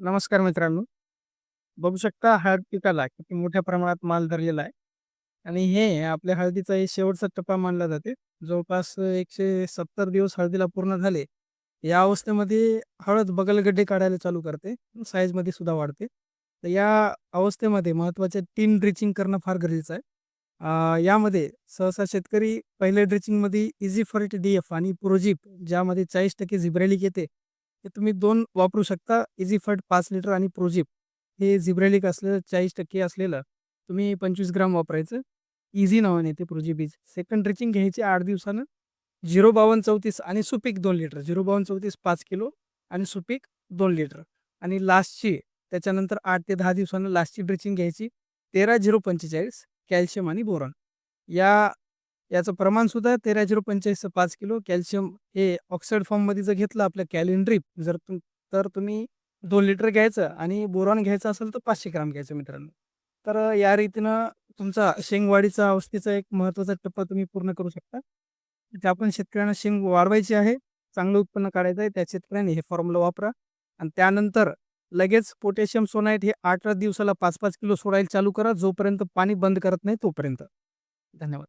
नमस्कार मित्रांनो. बघू शकता हळद पिकाला किती मोठ्या प्रमाणात माल धरलेला आहे. आणि हे आपल्या हळदीचा हे शेवटचा टप्पा मानला जाते. जवळपास एकशे सत्तर दिवस हळदीला पूर्ण झाले. या अवस्थेमध्ये हळद बगलगड्डे काढायला चालू करते. साईजमध्ये सुद्धा वाढते. तर या अवस्थेमध्ये महत्त्वाचे तीन ड्रिचिंग करणं फार गरजेचं आहे. यामध्ये सहसा शेतकरी पहिल्या ड्रिचिंगमध्ये इझी फर्ट डी एफ आणि प्रोजिप ज्यामध्ये चाळीस टक्के झिब्रेलिक येते. हे तुम्ही दोन वापरू शकता. इझी पाच लिटर आणि प्रोजिप हे झिब्रेलिक असलेलं चाळीस टक्के असलेलं तुम्ही पंचवीस ग्राम वापरायचं. इझी नावाने ते प्रोजिबीज सेकंड ड्रिचिंग घ्यायची आठ दिवसानं. झिरो बावन्न चौतीस आणि सुपीक दोन लिटर. झिरो बावन्न चौतीस पाच किलो आणि सुपीक दोन लिटर. आणि लास्टची त्याच्यानंतर आठ ते दहा दिवसानं लास्टची ड्रिचिंग घ्यायची. तेरा झिरो पंचेचाळीस कॅल्शियम आणि बोरॉन. या याचं प्रमाणसुद्धा तेरा झिरो पंचेचाळीसचं पाच किलो कॅल्शियम हे ऑक्साईड फॉर्ममध्ये जर घेतलं आपलं कॅलेंड्रीप जर तुम तर तुम्ही दोन लिटर घ्यायचं आणि बोरॉन घ्यायचं असेल तर पाचशे ग्राम घ्यायचं मित्रांनो. तर या रीतीनं तुमचा शेंगवाढीचा अवस्थेचा एक महत्त्वाचा टप्पा तुम्ही पूर्ण करू शकता. ते आपण शेतकऱ्यांना शेंग वाढवायची आहे चांगलं उत्पन्न काढायचं आहे त्या शेतकऱ्यांनी हे फॉर्म्युला वापरा. आणि त्यानंतर लगेच पोटॅशियम सोनाईट हे आठ दिवसाला पाच पाच किलो सोडायला चालू करा जोपर्यंत पाणी बंद करत नाही तोपर्यंत. धन्यवाद.